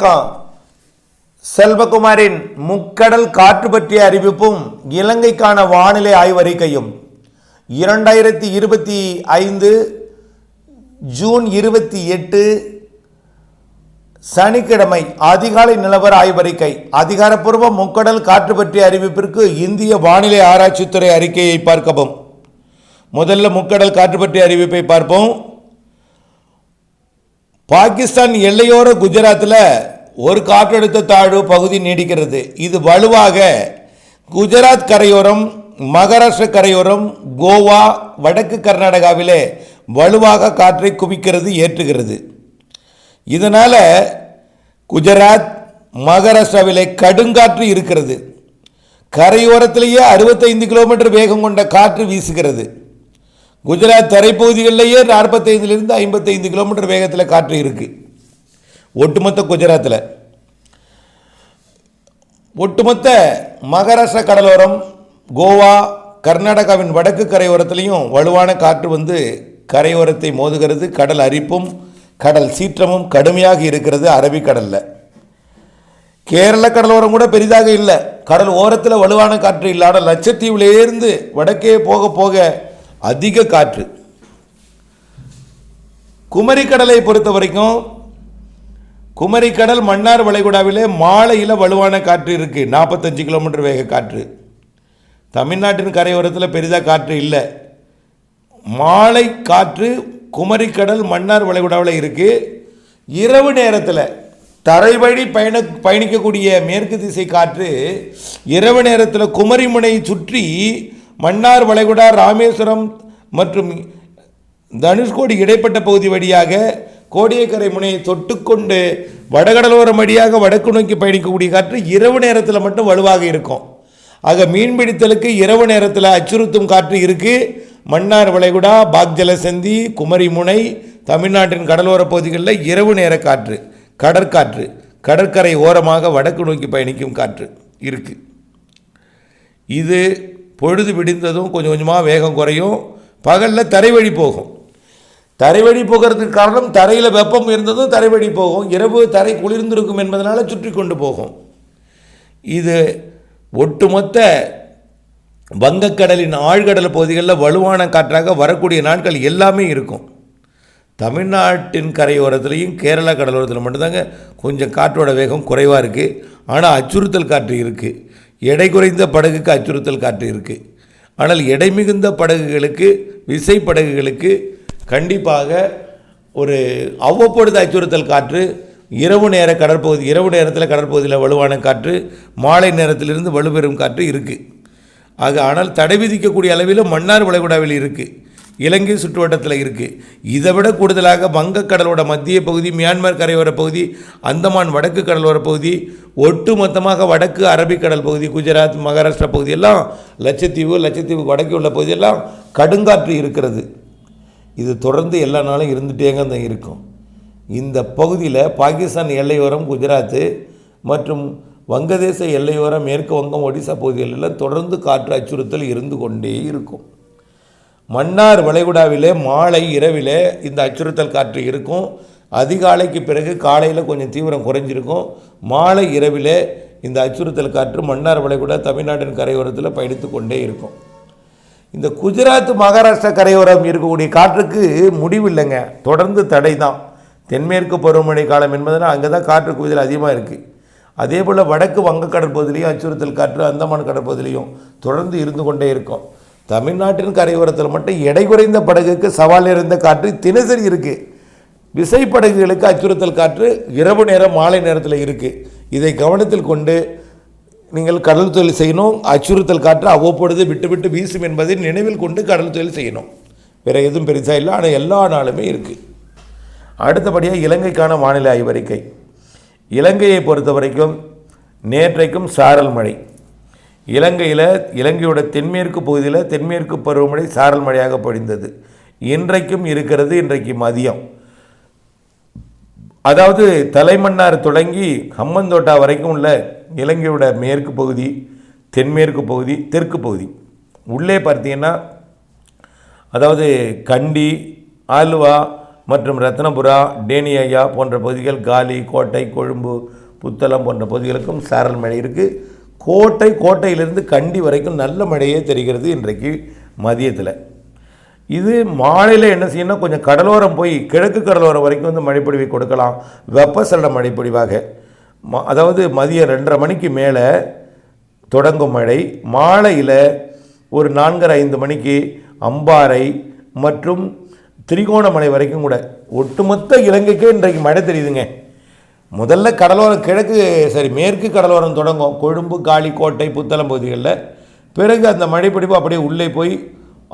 வணக்கம். செல்வகுமாரின் முக்கடல் காற்று பற்றிய அறிவிப்பும் இலங்கைக்கான வானிலை ஆய்வறிக்கையும். இரண்டாயிரத்தி இருபத்தி ஐந்து ஜூன் இருபத்தி எட்டு சனிக்கிழமை அதிகாலை நிலவர ஆய்வறிக்கை. அதிகாரப்பூர்வ முக்கடல் காற்று பற்றிய அறிவிப்பிற்கு இந்திய வானிலை ஆராய்ச்சித்துறை அறிக்கையை பார்க்கவும். முதல்ல முக்கடல் காற்று பற்றிய அறிவிப்பை பார்ப்போம். பாகிஸ்தான் எல்லையோர குஜராத்தில் ஒரு காற்றழுத்த தாழ்வு பகுதி நீடிக்கிறது. இது வலுவாக குஜராத் கரையோரம் மகாராஷ்டிர கரையோரம் கோவா வடக்கு கர்நாடகாவிலே வலுவாக காற்றை குவிக்கிறது ஏற்றுகிறது. இதனால் குஜராத் மகாராஷ்டிராவிலே கடுங்காற்று இருக்கிறது. கரையோரத்திலேயே அறுபத்தைந்து கிலோமீட்டர் வேகம் கொண்ட காற்று வீசுகிறது. குஜராத் தரைப்பகுதிகளிலேயே நாற்பத்தைந்துலேருந்து ஐம்பத்தைந்து கிலோமீட்டர் வேகத்தில் காற்று இருக்குது ஒட்டுமொத்த குஜராத்தில். ஒட்டுமொத்த மகாராஷ்டிரா கடலோரம் கோவா கர்நாடகாவின் வடக்கு கரையோரத்துலேயும் வலுவான காற்று வந்து கரையோரத்தை மோதுகிறது. கடல் அரிப்பும் கடல் சீற்றமும் கடுமையாக இருக்கிறது அரபிக்கடலில் கேரள கடலோரம் கூட பெரிதாக இல்லை. கடல் ஓரத்தில் வலுவான காற்று இல்லாத லட்சத்தீவுலேருந்து வடக்கே போக போக அதிக காற்று. குமரி கடலை பொறுத்த வரைக்கும் குமரிக்கடல் மன்னார் வளைகுடாவிலே மாலையில் வலுவான காற்று இருக்குது நாற்பத்தஞ்சு கிலோமீட்டர் வேக காற்று. தமிழ்நாட்டின் கரையோரத்தில் பெரிதாக காற்று இல்லை. மாலை காற்று குமரிக்கடல் மன்னார் வளைகுடாவில் இருக்குது இரவு நேரத்தில் தரை வழி பயண பயணிக்கக்கூடிய மேற்கு திசை காற்று இரவு நேரத்தில் குமரிமுனை சுற்றி மன்னார் வளைகுடா ராமேஸ்வரம் மற்றும் தனுஷ்கோடி இடைப்பட்ட பகுதி வழியாக கோடியக்கரை முனையை தொட்டுக்கொண்டு வடகடலோரம் வழியாக வடக்கு நோக்கி பயணிக்கக்கூடிய காற்று இரவு நேரத்தில் மட்டும் வலுவாக இருக்கும். ஆக மீன்பிடித்தலுக்கு இரவு நேரத்தில் அச்சுறுத்தும் காற்று இருக்குது மன்னார் வளைகுடா பாக்ஜலசந்தி குமரிமுனை தமிழ்நாட்டின் கடலோர பகுதிகளில் இரவு நேர காற்று கடற்காற்று கடற்கரை ஓரமாக வடக்கு நோக்கி பயணிக்கும் காற்று இருக்குது இது பொழுது விடிந்ததும் கொஞ்சம் கொஞ்சமாக வேகம் குறையும். பகலில் தரைவழி போகும். தரைவழி போகிறதுக்கு காரணம் தரையில் வெப்பம் இருந்ததும் தரைவழி போகும். இரவு தரை குளிர்ந்திருக்கும் என்பதனால் சுற்றி கொண்டு போகும். இது ஒட்டுமொத்த வங்கக்கடலின் ஆழ்கடல் பகுதிகளில் வலுவான காற்றாக வரக்கூடிய நாட்கள் எல்லாமே இருக்கும். தமிழ்நாட்டின் கரையோரத்துலேயும் கேரளா கடலோரத்தில் மட்டும்தாங்க கொஞ்சம் காற்றோட வேகம் குறைவாக இருக்குது ஆனால் அச்சுறுத்தல் காற்று இருக்குது எடை குறைந்த படகுக்கு அச்சுறுத்தல் காற்று இருக்குது ஆனால் எடை மிகுந்த படகுகளுக்கு விசை படகுகளுக்கு கண்டிப்பாக ஒரு அவ்வப்பொழுது அச்சுறுத்தல் காற்று இரவு நேர கடற்பகுதி இரவு நேரத்தில் கடற்பகுதியில் வலுவான காற்று மாலை நேரத்திலிருந்து வலுப்பெறும் காற்று இருக்குது ஆக ஆனால் தடை விதிக்கக்கூடிய அளவில் மன்னார் வளைகுடாவில் இருக்குது இலங்கை சுற்றுவட்டத்தில் இருக்குது இதை விட கூடுதலாக வங்கக்கடலோட மத்திய பகுதி மியான்மர் கரையோர பகுதி அந்தமான் வடக்கு கடலோர பகுதி ஒட்டு மொத்தமாக வடக்கு அரபிக்கடல் பகுதி குஜராத் மகாராஷ்டிரா பகுதியெல்லாம் லட்சத்தீவு லட்சத்தீவு வடக்கு உள்ள பகுதியெல்லாம் கடுங்காற்று இருக்கிறது. இது தொடர்ந்து எல்லா நாளும் இருந்துகிட்டேங்க தான் இருக்கும். இந்த பகுதியில் பாகிஸ்தான் எல்லையோரம் குஜராத்து மற்றும் வங்கதேச எல்லையோரம் மேற்கு வங்கம் ஒடிசா பகுதிகளெல்லாம் தொடர்ந்து காற்று அச்சுறுத்தல் இருந்து கொண்டே இருக்கும். மன்னார் வளைகுடாவிலே மாலை இரவிலே இந்த அச்சுறுத்தல் காற்று இருக்கும். அதிகாலைக்கு பிறகு காலையில் கொஞ்சம் தீவிரம் குறைஞ்சிருக்கும். மாலை இரவிலே இந்த அச்சுறுத்தல் காற்று மன்னார் வளைகுடா தமிழ்நாட்டின் கரையோரத்தில் பயணித்து கொண்டே இருக்கும். இந்த குஜராத் மகாராஷ்டிரா கரையோரம் இருக்கக்கூடிய காற்றுக்கு முடிவில்லைங்க. தொடர்ந்து தடை தான். தென்மேற்கு பருவமழை காலம் என்பதனால் அங்கே தான் காற்று குவிதல் அதிகமாக இருக்குது அதே போல் வடக்கு வங்க கடற்பகுதியிலையும் அச்சுறுத்தல் காற்று அந்தமான் கடற்பகுதியிலையும் தொடர்ந்து இருந்து கொண்டே இருக்கும். தமிழ்நாட்டின் கரையோரத்தில் மட்டும் எடை குறைந்த படகுக்கு சவால் நிறைந்த காற்று தினசரி இருக்குது விசைப்படகுகளுக்கு அச்சுறுத்தல் காற்று இரவு நேரம் மாலை நேரத்தில் இருக்குது இதை கவனத்தில் கொண்டு நீங்கள் கடல் தொழில் செய்யணும். அச்சுறுத்தல் காற்று அவ்வப்பொழுது விட்டு விட்டு வீசும் என்பதை நினைவில் கொண்டு கடல் தொழில் செய்யணும். வேறு எதுவும் பெருசாக இல்லை. ஆனால் எல்லா நாளுமே இருக்குது அடுத்தபடியாக இலங்கைக்கான வானிலை ஆய்வறிக்கை. இலங்கையை பொறுத்த வரைக்கும் நேற்றைக்கும் சாரல் மழை. இலங்கையில் இலங்கையோட தென்மேற்கு பகுதியில் தென்மேற்கு பருவமழை சாரல் மழையாக பொழிந்தது. இன்றைக்கும் இருக்கிறது இன்றைக்கு மதியம். அதாவது தலைமன்னார் தொடங்கி ஹம்மந்தோட்டா வரைக்கும் உள்ள இலங்கையோட மேற்கு பகுதி தென்மேற்கு பகுதி தெற்கு பகுதி. உள்ளே பார்த்தீங்கன்னா அதாவது கண்டி ஆலுவா மற்றும் ரத்னபுரா டேனியா போன்ற பகுதிகள் காலி கோட்டை கொழும்பு புத்தளம் போன்ற பகுதிகளுக்கும் சாரல் மழை இருக்குது கோட்டை கோட்டையிலிருந்து கண்டி வரைக்கும் நல்ல மழையே தெரிகிறது இன்றைக்கு மதியத்தில். இது மாலையில் என்ன செய்யணும் கொஞ்சம் கடலோரம் போய் கிழக்கு கடலோரம் வரைக்கும் வந்து மழைப்பொழிவை கொடுக்கலாம். வெப்பசலன மழைப்பொழிவாக. ம அதாவது மதியம் ரெண்டரை மணிக்கு மேலே தொடங்கும் மழை. மாலையில் ஒரு நான்கரை ஐந்து மணிக்கு அம்பாறை மற்றும் திரிகோணமலை வரைக்கும் கூட. ஒட்டுமொத்த இலங்கைக்கே இன்றைக்கு மழை தெரியுதுங்க. முதல்ல கடலோரம் கிழக்கு சரி மேற்கு கடலோரம் தொடங்கும். கொழும்பு காளிக்கோட்டை புத்தளம் பகுதிகளில். பிறகு அந்த மழைப்பிடிப்பு அப்படியே உள்ளே போய்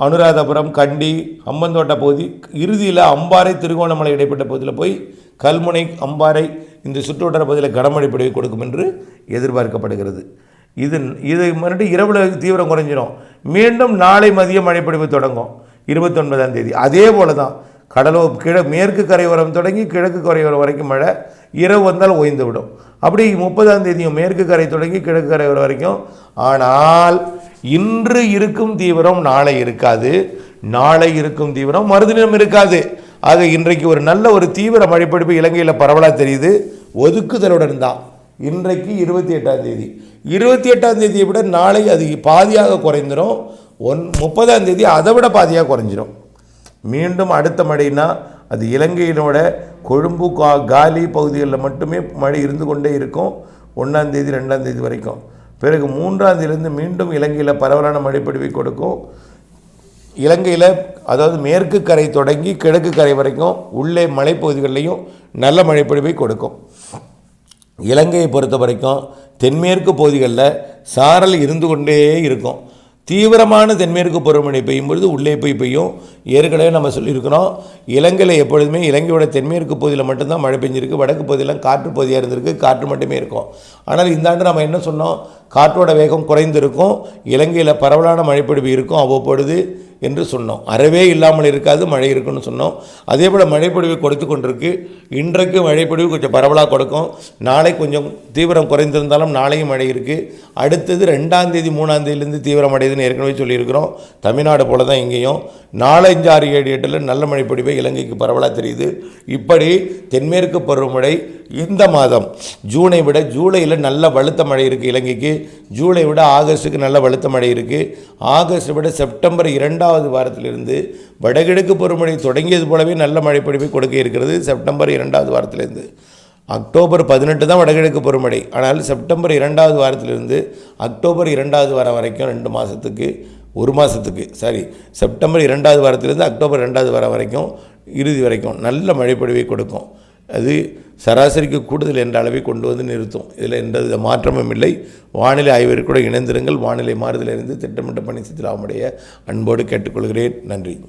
அனுராதபுரம் கண்டி அம்மந்தோட்ட பகுதி இறுதியில் அம்பாறை திருகோணமலை இடைப்பட்ட பகுதியில் போய் கல்முனை அம்பாறை இந்த சுற்றுவட்டார பகுதியில் கனமழை பொழிவை கொடுக்கும் என்று எதிர்பார்க்கப்படுகிறது. இது இது முன்னாடி இரவில் தீவிரம் குறைஞ்சிரும். மீண்டும் நாளை மதிய மழைப்பிடிப்பு தொடங்கும். இருபத்தொன்பதாம் தேதி. அதே போல தான் கடலோ கிழ மேற்கு கரையோரம் தொடங்கி கிழக்கு கரையோரம் வரைக்கும் மழை இரவு வந்தால் ஓய்ந்து விடும் அப்படி முப்பதாம் தேதியும் மேற்கு கரை தொடங்கி கிழக்கு கரை வரைக்கும். ஆனால் இன்று இருக்கும் தீவிரம் நாளை இருக்காது. நாளை இருக்கும் தீவிரம் மறுதினம் இருக்காது. ஆக இன்றைக்கு ஒரு நல்ல ஒரு தீவிர மழைப்பிடிப்பு இலங்கையில் பரவலாக தெரியுது. ஒதுக்குதலுடன் தான். இன்றைக்கு இருபத்தி எட்டாம் தேதி. இருபத்தி எட்டாம் தேதியை விட நாளை அது பாதியாக குறைந்துடும் ஒன் முப்பதாம் தேதி அதை விட பாதியாக குறைஞ்சிரும். மீண்டும் அடுத்த மழைனா அது இலங்கையினோட கொழும்பு கா காலி பகுதிகளில் மட்டுமே மழை இருந்து கொண்டே இருக்கும். ஒன்றாம் தேதி ரெண்டாம் தேதி வரைக்கும். பிறகு மூன்றாம் மீண்டும் இலங்கையில் பரவலான மழைப்பொழிவை கொடுக்கும். இலங்கையில் அதாவது மேற்கு கரை தொடங்கி கிழக்கு கரை வரைக்கும் உள்ளே மலைப்பகுதிகளிலையும் நல்ல மழைப்பொழிவை கொடுக்கும். இலங்கையை பொறுத்த வரைக்கும் தென்மேற்கு பகுதிகளில் சாரல் இருந்து கொண்டே இருக்கும். தீவிரமான தென்மேற்கு பருவமழை பெய்யும் பொழுது உள்ளே போய் பெய்யும். ஏற்கனவே நம்ம சொல்லியிருக்கிறோம் இலங்கையில் எப்பொழுதுமே இலங்கையோட தென்மேற்கு பகுதியில் மட்டும்தான் மழை பெஞ்சிருக்கு வடக்கு பகுதியெல்லாம் காற்று பகுதியாக இருந்திருக்கு காற்று மட்டுமே இருக்கும். ஆனால் இந்த ஆண்டு நம்ம என்ன சொன்னோம்? காற்றோட வேகம் குறைந்திருக்கும் இலங்கையில் பரவலான மழைப்பொழிவு இருக்கும் அவ்வப்பொழுது என்று சொன்னோம். அறவே இல்லாமல் இருக்காது மழை இருக்குன்னு சொன்னோம். அதே போல் மழைப்பொழிவு கொடுத்து கொண்டிருக்கு. இன்றைக்கு மழைப்பொழிவு கொஞ்சம் பரவலாக கொடுக்கும். நாளை கொஞ்சம் தீவிரம் குறைந்திருந்தாலும் நாளையும் மழை இருக்குது அடுத்தது ரெண்டாம் தேதி மூணாம் தேதியிலேருந்து தீவிரம் அடையுதுன்னு ஏற்கனவே சொல்லியிருக்கிறோம். தமிழ்நாடு போல தான் இங்கேயும் நாலஞ்சு ஆறு ஏழு எட்டில் நல்ல மழைப்பொழிவு இலங்கைக்கு பரவலாக தெரியுது. இப்படி தென்மேற்கு பருவமழை இந்த மாதம் ஜூனை விட ஜூலையில் நல்ல வலுத்த மழை இருக்குது இலங்கைக்கு. ஜூலை விட ஆகஸ்ட்டுக்கு நல்ல வலுத்த மழை இருக்குது ஆகஸ்ட் விட செப்டம்பர் இரண்டாம் இரண்டாவது வாரத்திலிருந்து வடகிழக்கு பருவமழை தொடங்கியது போலவே நல்ல மழை பொழிவை கொடுக்க இருக்கிறது செப்டம்பர் இரண்டாவது வாரத்திலிருந்து. அக்டோபர் பதினெட்டு தான் வடகிழக்கு பருவமழை. ஆனால் செப்டம்பர் இரண்டாவது வாரத்திலிருந்து அக்டோபர் இரண்டாவது வாரம் வரைக்கும் ரெண்டு மாதத்துக்கு ஒரு மாதத்துக்கு சாரி செப்டம்பர் இரண்டாவது வாரத்திலிருந்து அக்டோபர் ரெண்டாவது வாரம் வரைக்கும் இறுதி வரைக்கும் நல்ல மழைப்பொழிவை கொடுக்கும். அது சராசரிக்கு கூடுதல் என்ற அளவை கொண்டு வந்து நிறுத்தும். இதில் எந்த மாற்றமும் இல்லை. வானிலை ஆய்வறிக்கூட இணைந்திருங்கள். வானிலை மாறுதலிருந்து திட்டமிட்ட பணி சித்திராமுடைய அன்போடு கேட்டுக்கொள்கிறேன். நன்றி.